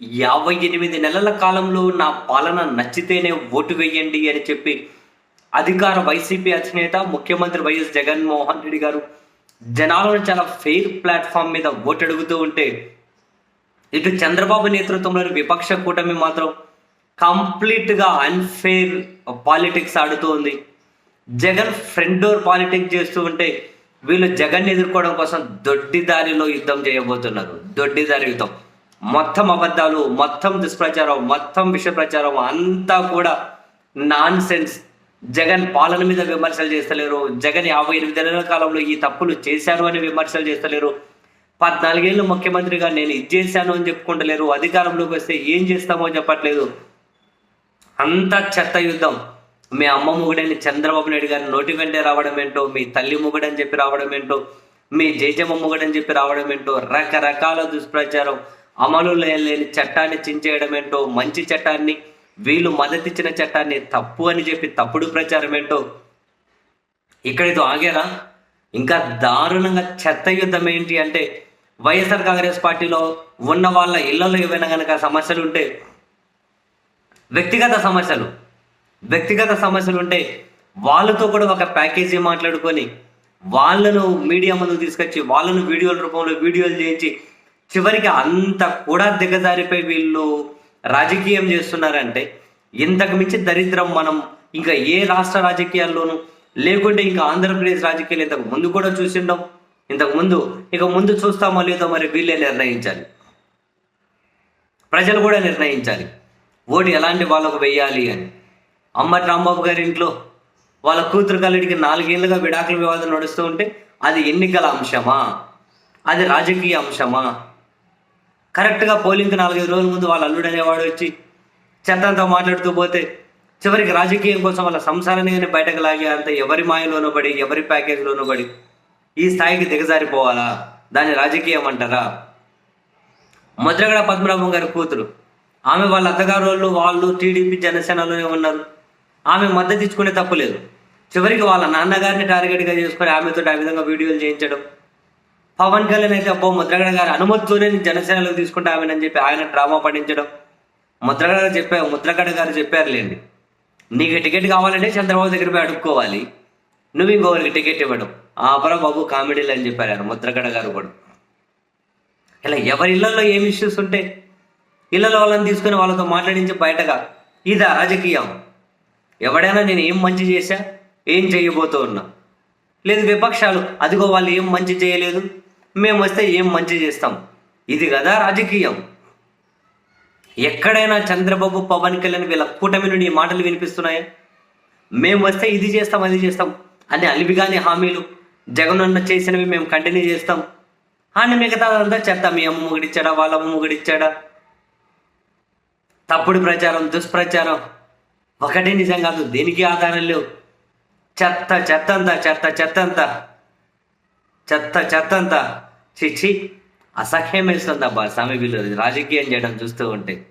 యాభై ఎనిమిది నెలల కాలంలో నా పాలన నచ్చితేనే ఓటు వేయండి అని చెప్పి అధికార వైసీపీ అధినేత ముఖ్యమంత్రి వైఎస్ జగన్మోహన్ రెడ్డి గారు జనాలను చాలా ఫెయిర్ ప్లాట్ఫామ్ మీద ఓటు అడుగుతూ ఉంటే ఇటు చంద్రబాబు నేతృత్వంలోని విపక్ష కూటమి మాత్రం కంప్లీట్గా అన్ఫెయిర్ పాలిటిక్స్ ఆడుతూ ఉంది. జగన్ ఫ్రంట్ డోర్ పాలిటిక్స్ చేస్తూ ఉంటే వీళ్ళు జగన్ ఎదుర్కోవడం కోసం దొడ్డిదారిలో యుద్ధం చేయబోతున్నారు. దొడ్డిదారి యుద్ధం మొత్తం అబద్ధాలు మొత్తం దుష్ప్రచారం మొత్తం విష ప్రచారం అంతా కూడా నాన్ సెన్స్ జగన్ పాలన మీద విమర్శలు చేస్తలేరు. జగన్ యాభై ఎనిమిది నెలల కాలంలో ఈ తప్పులు చేశారు అని విమర్శలు చేస్తలేరు. పద్నాలుగేళ్ళు ముఖ్యమంత్రిగా నేను ఇది చేశాను అని చెప్పుకుంటలేరు. అధికారంలోకి వస్తే ఏం చేస్తామో చెప్పట్లేదు. అంతా చెత్త యుద్ధం. మీ అమ్మ మొగుడని చంద్రబాబు నాయుడు గారి నోటి వెంటే రావడం ఏంటో మీ తల్లి మొగుడని చెప్పి రావడం ఏంటో మీ జయజమ్మ మొగుడని చెప్పి రావడం ఏంటో రకరకాల దుష్ప్రచారం. అమలు లేని చట్టాన్ని చించేయడం ఏంటో మంచి చట్టాన్ని వీళ్ళు మద్దతిచ్చిన చట్టాన్ని తప్పు అని చెప్పి తప్పుడు ప్రచారం ఏంటో ఇక్కడితో ఆగారా ఇంకా దారుణంగా చెత్త యుద్ధం ఏంటి అంటే వైఎస్ఆర్ కాంగ్రెస్ పార్టీలో ఉన్న వాళ్ళ ఇళ్ళలో ఏవైనా కనుక సమస్యలు ఉంటే వ్యక్తిగత సమస్యలు వ్యక్తిగత సమస్యలు ఉంటే వాళ్ళతో కూడా ఒక ప్యాకేజీ మాట్లాడుకొని వాళ్ళను మీడియా ముందుకు తీసుకొచ్చి వాళ్ళను వీడియోల రూపంలో వీడియోలు చేయించి చివరికి అంత కూడా దిగజారిపోయి వీళ్ళు రాజకీయం చేస్తున్నారంటే ఇంతకు మించి దరిద్రం మనం ఇంకా ఏ రాష్ట్ర రాజకీయాల్లోనూ లేకుంటే ఇంకా ఆంధ్రప్రదేశ్ రాజకీయాలు ఇంతకు ముందు కూడా చూసిండం. ఇంతకు ముందు ఇక ముందు చూస్తామో లేదో మరి వీళ్ళే నిర్ణయించాలి. ప్రజలు కూడా నిర్ణయించాలి. ఓటు ఎలాంటి వాళ్ళకు వెయ్యాలి అని. అమ్మటి రాంబాబు గారి ఇంట్లో వాళ్ళ కూతురు కల్లుడికి నాలుగేళ్ళుగా విడాకుల వివాదం నడుస్తూ ఉంటే అది ఎన్నికల అంశమా? అది రాజకీయ అంశమా? కరెక్ట్గా పోలింగ్కి నాలుగైదు రోజుల ముందు వాళ్ళ అల్లుడు అనేవాడు వచ్చి చెత్తంతో మాట్లాడుతూ పోతే చివరికి రాజకీయం కోసం వాళ్ళ సంసారాన్ని కానీ బయటకు లాగే అంత ఎవరి మాయలోనో పడి ఎవరి ప్యాకేజ్లోనో పడి ఈ స్థాయికి దిగజారిపోవాలా? దాన్ని రాజకీయం అంటారా? ముద్రగడ పద్మనాభం గారి కూతురు. ఆమె వాళ్ళ అత్తగారు వాళ్ళు వాళ్ళు టీడీపీ జనసేనలోనే ఉన్నారు. ఆమె మద్దతు ఇచ్చుకునే తప్పులేదు చివరికి వాళ్ళ నాన్నగారిని టార్గెట్గా చేసుకొని ఆమెతో ఆ విధంగా వీడియోలు చేయించడం. పవన్ కళ్యాణ్ అయితే అబ్బో ముద్రగడ గారి అనుమతితోనే నేను జనసేనలోకి ఆమెనని చెప్పి ఆయన డ్రామా పండించడం. ముద్రగడ గారు చెప్పారు ముద్రగడ గారు చెప్పారులేండి. నీకు టికెట్ కావాలంటే చంద్రబాబు దగ్గర పోయి అడుక్కోవాలి. నువ్వు ఇంకొకరికి టికెట్ ఇవ్వడం. ఆపరా బాబు కామెడీలు అని చెప్పారు ఆయన ముద్రగడ గారు కూడా. ఇలా ఎవరి ఇళ్ళలో ఏం ఇష్యూస్ ఉంటే ఇళ్ళలో వాళ్ళని తీసుకుని వాళ్ళతో మాట్లాడించి బయటగా ఇదా రాజకీయం. ఎవడైనా నేను ఏం మంచి చేశా ఏం చేయబోతూ ఉన్నా. లేదు విపక్షాలు అదిగో వాళ్ళు ఏం మంచి చేయలేదు. మేము వస్తే ఏం మంచి చేస్తాం? ఇది కదా రాజకీయం. ఎక్కడైనా చంద్రబాబు పవన్ కళ్యాణ్ వీళ్ళ కూటమి నుండి ఈ మాటలు వినిపిస్తున్నాయా? మేము వస్తే ఇది చేస్తాం అది చేస్తాం అని అలివిగాని హామీలు జగనన్న చేసినవి మేము కంటిన్యూ చేస్తాం. అని మిగతా అంతా చెత్త మీ అమ్మ ముగిడిచ్చాడా వాళ్ళ అమ్మ ముగిడిచ్చాడా? తప్పుడు ప్రచారం దుష్ప్రచారం ఒకటి నిజం కాదు దేనికి ఆధారం లేవు? చెత్త చెత్త అంతా చెత్త చెత్త అంతా చెత్త చెత్త అంతా. చిచ్చి అసహ్యం వేస్తుంది అబ్బా స్వామి వీళ్ళు రాజకీయం చేయడం చూస్తూ ఉంటే.